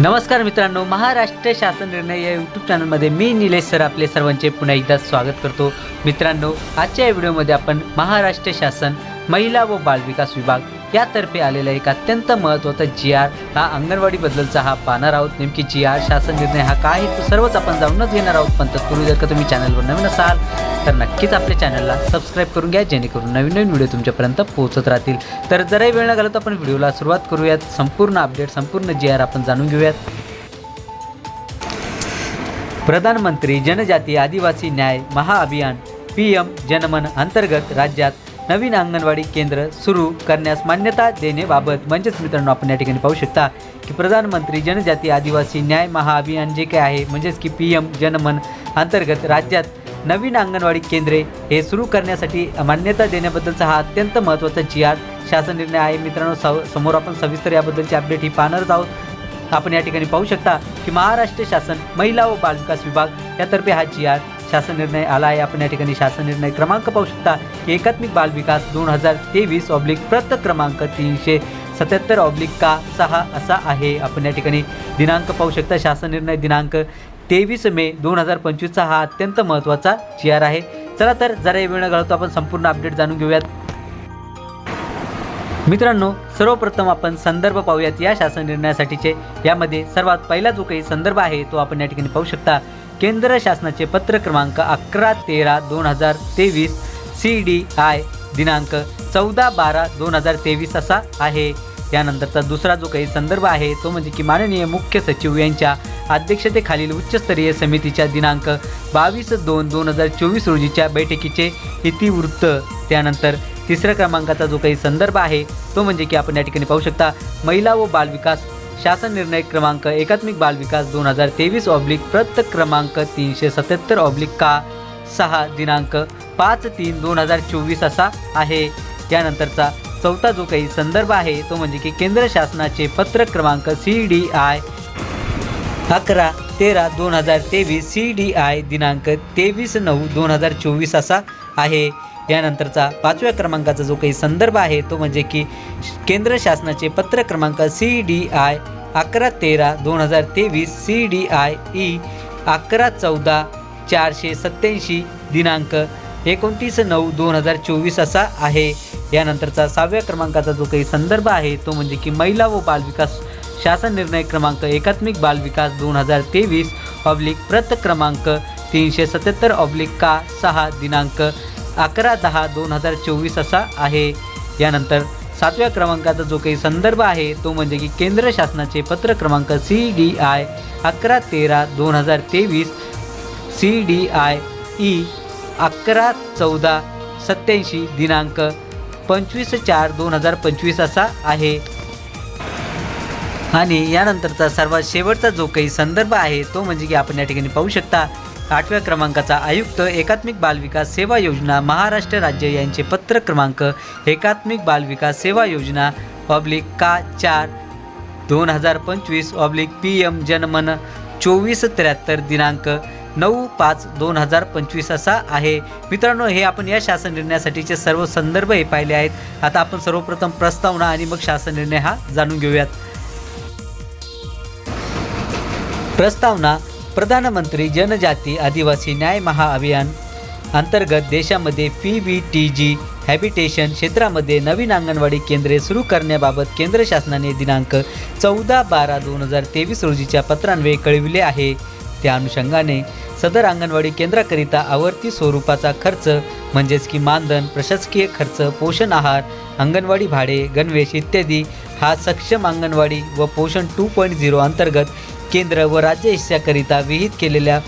नमस्कार मित्रांनो महाराष्ट्र शासन निर्णय या यूट्यूब चॅनलमध्ये मी निलेश सर आपले सर्वांचे पुन्हा एकदा स्वागत करतो. मित्रांनो आजच्या या व्हिडिओमध्ये आपण महाराष्ट्र शासन महिला व बालविकास विभाग यातर्फे आलेला एक अत्यंत महत्त्वाचा जी आर हा अंगणवाडीबद्दलचा हा पाहणार आहोत. नेमकी जी आर शासन निर्णय हा काय तो सर्वच आपण जाणूनच घेणार आहोत. पण तत्पूर्वी जर का तुम्ही चॅनलवर नवीन असाल तर नक्कीच आपल्या चॅनलला सबस्क्राईब करून घ्या जेणेकरून नवीन नवीन व्हिडिओ तुमच्यापर्यंत पोहोचत राहतील. तर जराही वेळ न घालत आपण व्हिडिओला सुरुवात करूयात. संपूर्ण अपडेट संपूर्ण जी आर आपण जाणून घेऊयात. प्रधानमंत्री जनजाती आदिवासी न्याय महाअभियान पी एम जनमन अंतर्गत राज्यात नवीन अंगणवाडी केंद्र सुरू करण्यास मान्यता देण्याबाबत म्हणजेच मित्रांनो आपण या ठिकाणी पाहू शकता की प्रधानमंत्री जनजाती आदिवासी न्याय महाअभियान जे काय आहे म्हणजेच की पी एम जनमन अंतर्गत राज्यात नवीन अंगणवाडी केंद्रे हे सुरू करण्यासाठी मान्यता देण्याबद्दलचा हा अत्यंत महत्त्वाचा जी आर शासन निर्णय आहे. मित्रांनो सव समोर आपण सविस्तर याबद्दलची अपडेट ही पाहणारच आहोत. आपण या ठिकाणी पाहू शकता की महाराष्ट्र शासन महिला व बालविकास विभाग यातर्फे हा जी आर शासन निर्णय आला आहे आपण या ठिकाणी शासन निर्णय क्रमांक पाहू शकता. एकात्मिक बाल विकास दोन हजार तेवीस ऑब्लिक प्रत क्रमांक तीनशे सत्याहत्तर ऑब्लिक का सहा असा आहे. आपण या ठिकाणी दिनांक पाहू शकता. शासन निर्णय दिनांक तेवीस मे दोन हजार पंचवीसचा हा अत्यंत महत्त्वाचा जी आर आहे. चला तर जरा वेळ न घालतो आपण संपूर्ण अपडेट जाणून घेऊयात. मित्रांनो सर्वप्रथम आपण संदर्भ पाहूयात या शासन निर्णयासाठीचे. यामध्ये सर्वात पहिला जो काही संदर्भ आहे तो आपण या ठिकाणी पाहू शकता. केंद्र शासनाचे पत्र क्रमांक अकरा तेरा दोन हजार तेवीस सी डी आय दिनांक चौदा बारा दोन हजार तेवीस असा आहे. यानंतरचा दुसरा जो काही संदर्भ आहे तो म्हणजे की माननीय मुख्य सचिव यांच्या अध्यक्षतेखालील उच्चस्तरीय समितीच्या दिनांक बावीस दोन दोन हजार चोवीस रोजीच्या बैठकीचे इतिवृत्त. त्यानंतर तिसऱ्या क्रमांकाचा जो काही संदर्भ आहे तो म्हणजे की आपण या ठिकाणी पाहू शकता महिला व बालविकास शासन निर्णय क्रमांक एकात्मिक बालविकास दोन हजार तेवीस ऑब्लिक प्रत क्रमांक तीनशे सत्याहत्तर ऑब्लिक का सहा दिनांक पाच तीन दोन हजार चोवीस असा आहे. यानंतरचा चौथा जो काही संदर्भ आहे तो म्हणजे की केंद्र शासनाचे पत्र क्रमांक सी डी आय अकरा तेरा दोन हजार तेवीस सी डी आय दिनांक तेवीस नऊ दोन हजार चोवीस असा आहे. यानंतरचा पाचव्या क्रमांकाचा जो काही संदर्भ आहे तो म्हणजे की केंद्र शासनाचे पत्र क्रमांक सी डी आय अकरा तेरा दोन हजार तेवीस सी डी आय ई अकरा चौदा चारशे सत्याऐंशी दिनांक एकोणतीस नऊ दोन हजार चोवीस असा आहे. यानंतरचा सहाव्या क्रमांकाचा जो काही संदर्भ आहे तो म्हणजे की महिला व बालविकास शासन निर्णय क्रमांक एकात्मिक बालविकास दोन हजार तेवीस ऑब्लिक प्रत क्रमांक तीनशे सत्याहत्तर ऑब्लिक का सहा दिनांक अकरा दहा दोन हजार चोवीस असा आहे. यानंतर सातव्या क्रमांकाचा जो काही संदर्भ आहे तो म्हणजे की केंद्र शासनाचे पत्र क्रमांक सी डी आय अकरा तेरा दोन हजार तेवीस सी डी आय ई अकरा चौदा सत्याऐंशी दिनांक पंचवीस चार दोन हजार पंचवीस असा आहे. आणि यानंतरचा सर्वात शेवटचा जो काही संदर्भ आहे तो म्हणजे की आपण या ठिकाणी पाहू शकता आठव्या क्रमांकाचा आयुक्त एकात्मिक बालविकास सेवा योजना महाराष्ट्र राज्य यांचे पत्र क्रमांक एकात्मिक बालविकास सेवा योजना ऑब्लिक का चार दोन हजार पंचवीस ऑब्लिक पी एम जनमन चोवीस त्र्याहत्तर दिनांक नऊ पाच दोन हजार पंचवीस असा आहे. मित्रांनो हे आपण या शासन निर्णयासाठीचे सर्व संदर्भ हे पाहिले आहेत. आता आपण सर्वप्रथम प्रस्तावना आणि मग शासन निर्णय हा जाणून घेऊयात. प्रस्तावना प्रधानमंत्री जनजाती आदिवासी न्याय महाअभियान अंतर्गत देशामध्ये P V T G habitation क्षेत्रामध्ये नवीन अंगणवाडी केंद्रे सुरू करण्याबाबत केंद्र शासनाने दिनांक चौदा बारा दोन हजार तेवीस रोजीच्या पत्रान्वये कळविले आहे. त्या अनुषंगाने सदर अंगणवाडी केंद्राकरिता आवर्ती स्वरूपाचा खर्च म्हणजेच की मानधन प्रशासकीय खर्च पोषण आहार अंगणवाडी भाडे गणवेश इत्यादी हा सक्षम अंगणवाडी व पोषण टू पॉईंट झिरो अंतर्गत केंद्र व राज्य हिस्साकरिता विहित केलेल्या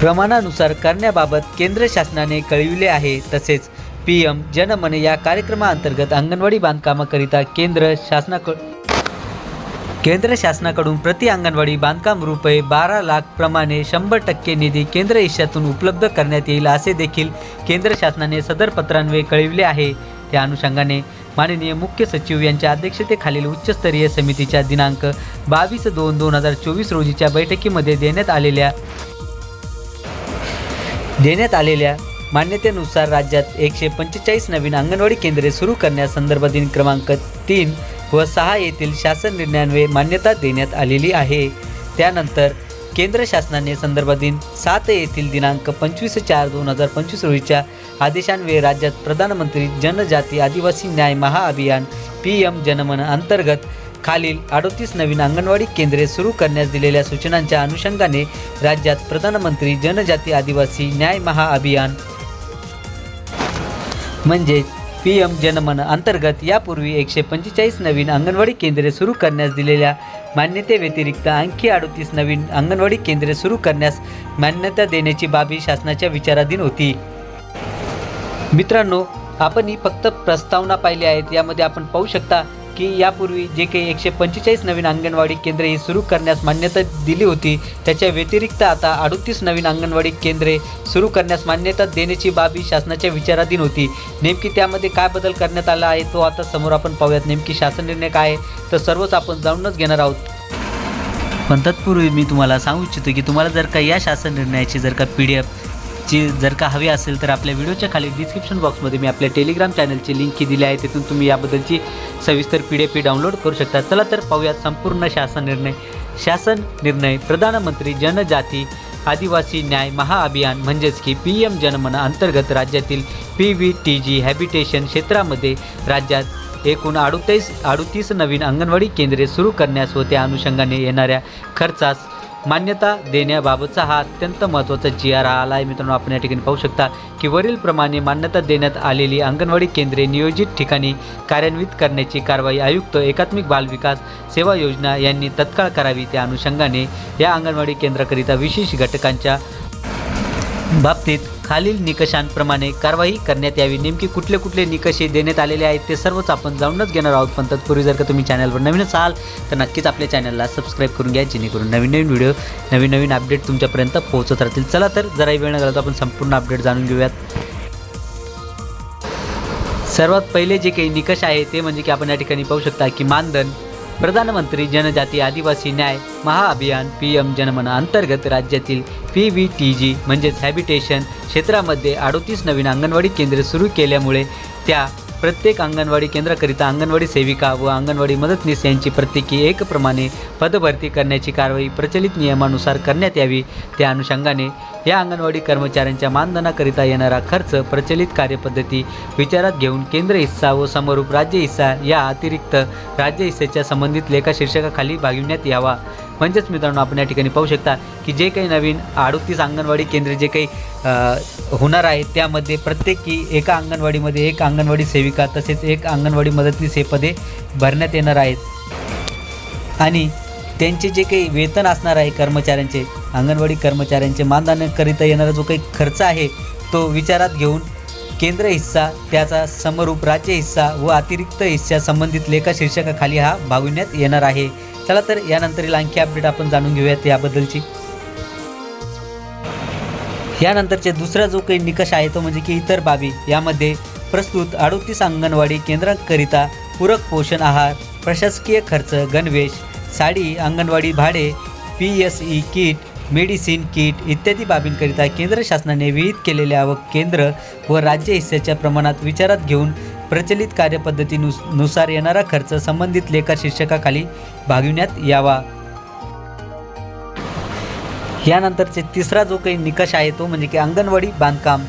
प्रमाणानुसार करण्याबाबत केंद्र शासनाने कळविले आहे. तसेच पी एम जनमन या कार्यक्रमाअंतर्गत अंगणवाडी बांधकामाकरिता केंद्र शासनाक केंद्र शासनाकडून प्रति अंगणवाडी बांधकाम रुपये बारा लाख प्रमाणे शंभर टक्के निधी केंद्र हिश्श्यातून उपलब्ध करण्यात येईल असे देखील केंद्र शासनाने सदर कळविले आहे. त्या अनुषंगाने माननीय मुख्य सचिव यांच्या अध्यक्षतेखालील उच्चस्तरीय समितीच्या दिनांक बावीस दोन दोन हजार चोवीस रोजीच्या बैठकीमध्ये देण्यात आलेल्या देण्यात आलेल्या मान्यतेनुसार राज्यात एकशे पंचेचाळीस नवीन अंगणवाडी केंद्रे सुरू करण्यासंदर्भातील क्रमांक तीन व सहा येथील शासन निर्णयान्वये मान्यता देण्यात आलेली आहे. त्यानंतर केंद्र शासनाने संदर्भ दिन सात येथील दिनांक पंचवीस चार दोन हजार पंचवीस रोजीच्या आदेशान्वये राज्यात प्रधानमंत्री जनजाती आदिवासी न्याय महाअभियान पी एम जनमन अंतर्गत खालील अडोतीस नवीन अंगणवाडी केंद्रे सुरू करण्यास दिलेल्या सूचनांच्या अनुषंगाने राज्यात प्रधानमंत्री जनजाती आदिवासी न्याय महाअभियान. म्हणजेच पी एम जनमन अंतर्गत यापूर्वी एकशे पंचेचाळीस नवीन अंगणवाडी केंद्रे सुरू करण्यास दिलेल्या मान्यतेव्यतिरिक्त आणखी अडतीस नवीन अंगणवाडी केंद्रे सुरू करण्यास मान्यता देण्याची बाबी शासनाच्या विचाराधीन होती. मित्रांनो आपण ही फक्त प्रस्तावना पाहिली आहेत यामध्ये आपण पाहू शकता की यापूर्वी जे काही एकशे पंचेचाळीस नवीन अंगणवाडी केंद्रे ही सुरू करण्यास मान्यता दिली होती त्याच्या व्यतिरिक्त आता अडतीस नवीन अंगणवाडी केंद्रे सुरू करण्यास मान्यता देण्याची बाबी शासनाच्या विचाराधीन होती. नेमकी त्यामध्ये काय बदल करण्यात आला आहे तो आता समोर आपण पाहूयात. नेमकी शासन निर्णय काय आहे तर सर्वच आपण जाणूनच घेणार आहोत. पण तत्पूर्वी मी तुम्हाला सांगू इच्छितो की तुम्हाला जर का या शासन निर्णयाची जर का पी डी एफ ची जर का हवी असेल तर आपल्या व्हिडिओच्या खाली डिस्क्रिप्शन बॉक्समध्ये मी आपल्या टेलिग्राम चॅनलची लिंकही दिली आहे. तिथून तुम्ही याबद्दलची सविस्तर पी डी एफ डाउनलोड करू शकता. चला तर पाहूया संपूर्ण शासन निर्णय. शासन निर्णय प्रधानमंत्री जनजाती आदिवासी न्याय महाअभियान म्हणजेच की पी एम जनमन अंतर्गत राज्यातील P V T G habitation क्षेत्रामध्ये राज्यात एकूण अडुतीस अडुतीस नवीन अंगणवाडी केंद्रे सुरू करण्यास व त्या अनुषंगाने येणाऱ्या खर्चास मान्यता देण्याबाबतचा हा अत्यंत महत्त्वाचा जी आर आला आहे मित्रांनो आपण या ठिकाणी पाहू शकता की वरीलप्रमाणे मान्यता देण्यात आलेली अंगणवाडी केंद्रे नियोजित ठिकाणी कार्यान्वित करण्याची कारवाई आयुक्त एकात्मिक बाल विकास सेवा योजना यांनी तत्काळ करावी. त्या अनुषंगाने या अंगणवाडी केंद्राकरिता विशेष घटकांच्या बाबतीत खालील निकषांप्रमाणे कारवाई करण्यात यावी. नेमकी कुठले कुठले निकष हे देण्यात आलेले आहेत ते सर्वच आपण जाणूनच घेणार आहोत. पण तत्पूर्वी जर का तुम्ही चॅनलवर नवीन असाल तर नक्कीच आपल्या चॅनलला सबस्क्राईब करून घ्या जेणेकरून नवीन नवीन व्हिडिओ नवीन नवीन अपडेट तुमच्यापर्यंत पोहोचत राहतील. चला तर जराही वेळ न घालता आपण संपूर्ण अपडेट जाणून घेऊयात. सर्वात पहिले जे काही निकष आहे ते म्हणजे की आपण या ठिकाणी पाहू शकता की मानधन प्रधानमंत्री जनजाती आदिवासी न्याय महाअभियान पी एम जनमना अंतर्गत राज्यातील पी व्ही टी जी म्हणजेच हॅबिटेशन क्षेत्रामध्ये अडोतीस नवीन अंगणवाडी केंद्रे सुरू केल्यामुळे त्या प्रत्येक अंगणवाडी केंद्राकरिता अंगणवाडी सेविका व अंगणवाडी मदतनीस यांची प्रत्येकी एकप्रमाणे पदभरती करण्याची कारवाई प्रचलित नियमानुसार करण्यात यावी. त्या अनुषंगाने या अंगणवाडी कर्मचाऱ्यांच्या मानधनाकरिता येणारा खर्च प्रचलित कार्यपद्धती विचारात घेऊन केंद्र हिस्सा व समरूप राज्य हिस्सा या अतिरिक्त राज्य हिस्सेच्या संबंधित लेखा शीर्षकाखाली भागविण्यात यावा. म्हणजेच मित्रांनो आपण या ठिकाणी पाहू शकता की जे काही नवीन अडतीस अंगणवाडी केंद्रे जे काही होणार आहेत त्यामध्ये प्रत्येकी एका अंगणवाडीमध्ये एक अंगणवाडी सेविका तसेच एक अंगणवाडी मदतनीस हे पदे भरण्यात येणार आहेत. आणि त्यांचे जे काही वेतन असणार आहे कर्मचाऱ्यांचे अंगणवाडी कर्मचाऱ्यांचे मानधनाकरिता येणारा जो काही खर्च आहे तो विचारात घेऊन केंद्र हिस्सा त्याचा समरूप राज्य हिस्सा व अतिरिक्त हिस्सा संबंधित लेखा शीर्षकाखाली हा भागविण्यात येणार आहे. चला तर यानंतरील आणखी अपडेट आपण जाणून घेऊयात याबद्दलची. यानंतरचे दुसरा जो काही निकष आहे तो म्हणजे की इतर बाबी. यामध्ये प्रस्तुत अडोतीस अंगणवाडी केंद्रांकरिता पूरक पोषण आहार प्रशासकीय खर्च गणवेश साडी अंगणवाडी भाडे P S E kit medicine kit इत्यादी बाबींकरिता केंद्र शासनाने विहित केलेल्या व केंद्र व राज्य हिस्साच्या प्रमाणात विचारात घेऊन प्रचलित कार्यपद्धतीनुसार नुसार येणारा खर्च संबंधित लेखा शीर्षकाखाली भागविण्यात यावा. यानंतरचे तिसरा जो काही निकष आहे तो म्हणजे की अंगणवाडी बांधकाम.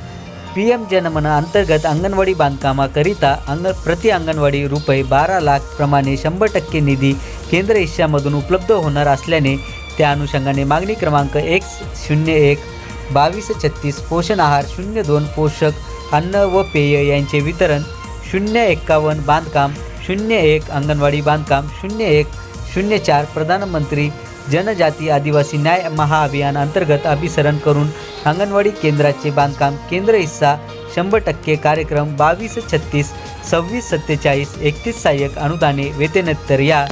पी एम जनमन अंतर्गत अंगणवाडी बांधकामाकरिता अंग प्रति अंगणवाडी रुपये बारा लाख प्रमाणे शंभर टक्के निधी केंद्र हिश्श्यामधून उपलब्ध होणार असल्याने त्या अनुषंगाने मागणी क्रमांक एक शून्य एक बावीस छत्तीस पोषण आहार शून्य दोन पोषक अन्न व पेय यांचे वितरण शून्य एक्कावन्न बांधकाम शून्य एक अंगणवाडी बांधकाम शून्य एक शून्य चार प्रधानमंत्री जनजाती आदिवासी न्याय महाअभियान अंतर्गत अभिसरण करून अंगणवाडी केंद्राचे बांधकाम केंद्र हिस्सा शंभर टक्के कार्यक्रम बावीस छत्तीस सव्वीस सत्तेचाळीस एकतीस सहाय्यक अनुदाने वेतनोत्तर या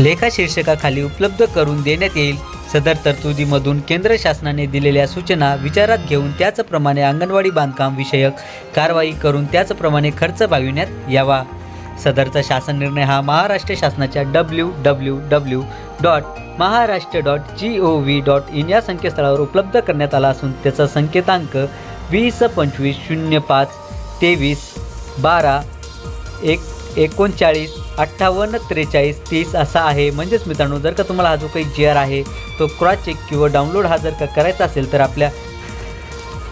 लेखा शीर्षकाखाली उपलब्ध करून देण्यात येईल. सदर तरतुदीमधून केंद्र शासनाने दिलेल्या सूचना विचारात घेऊन त्याचप्रमाणे अंगणवाडी बांधकाम विषयक कारवाई करून त्याचप्रमाणे खर्च भागविण्यात यावा. सदरचा शासन निर्णय हा महाराष्ट्र शासनाच्या W W W dot Maharashtra dot G O V dot in या संकेतस्थळावर उपलब्ध करण्यात आला असून त्याचा संकेतांक वीस पंचवीस शून्य पाच तेवीस बारा एक एकोणचाळीस अठ्ठावन्न त्रेचाळीस तीस असा आहे. म्हणजेच मित्रांनो जर का तुम्हाला हा जो काही जी आर आहे तो क्रॉस चेक किंवा डाउनलोड हा जर का करायचा असेल तर आपल्या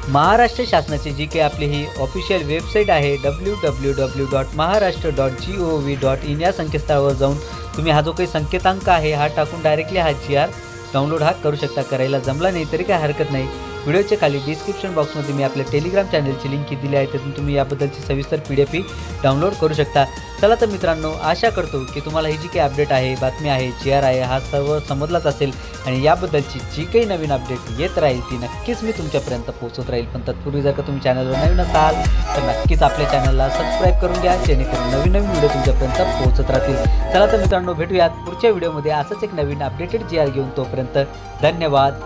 महाराष्ट्र शासनाची जी काही आपली ही ऑफिशियल वेबसाईट आहे W W W dot Maharashtra dot G O V dot in या संकेतस्थळावर जाऊन तुम्ही हा जो काही संकेतांक आहे हा टाकून डायरेक्टली हा जी आर डाउनलोड हा करू शकता. करायला जमला नाही तरी काय हरकत नाही. व्हिडिओच्या खाली डिस्क्रिप्शन बॉक्समध्ये मी आपल्या टेलिग्राम चॅनलची लिंक दिली आहे त्यातून तुम्ही याबद्दलची सविस्तर पी डी एफ ही डाउनलोड करू शकता. चला तर मित्रांनो आशा करतो की तुम्हाला ही जी काही अपडेट आहे बातमी आहे जी आर आहे हा सर्व समजलाच असेल आणि याबद्दलची जी काही नवीन अपडेट येत राहील ती नक्कीच मी तुमच्यापर्यंत पोहोचत राहील. पण तत्पूर्वी जर का तुम्ही चॅनलवर नवीन असाल तर नक्कीच आपल्या चॅनलला सबस्क्राईब करून घ्या जेणेकरून नवीन नवीन व्हिडिओ तुमच्यापर्यंत पोहोचत राहतील. चला तर मित्रांनो भेटूयात पुढच्या व्हिडिओमध्ये असंच एक नवीन अपडेटेड जी आर घेऊन. तोपर्यंत धन्यवाद.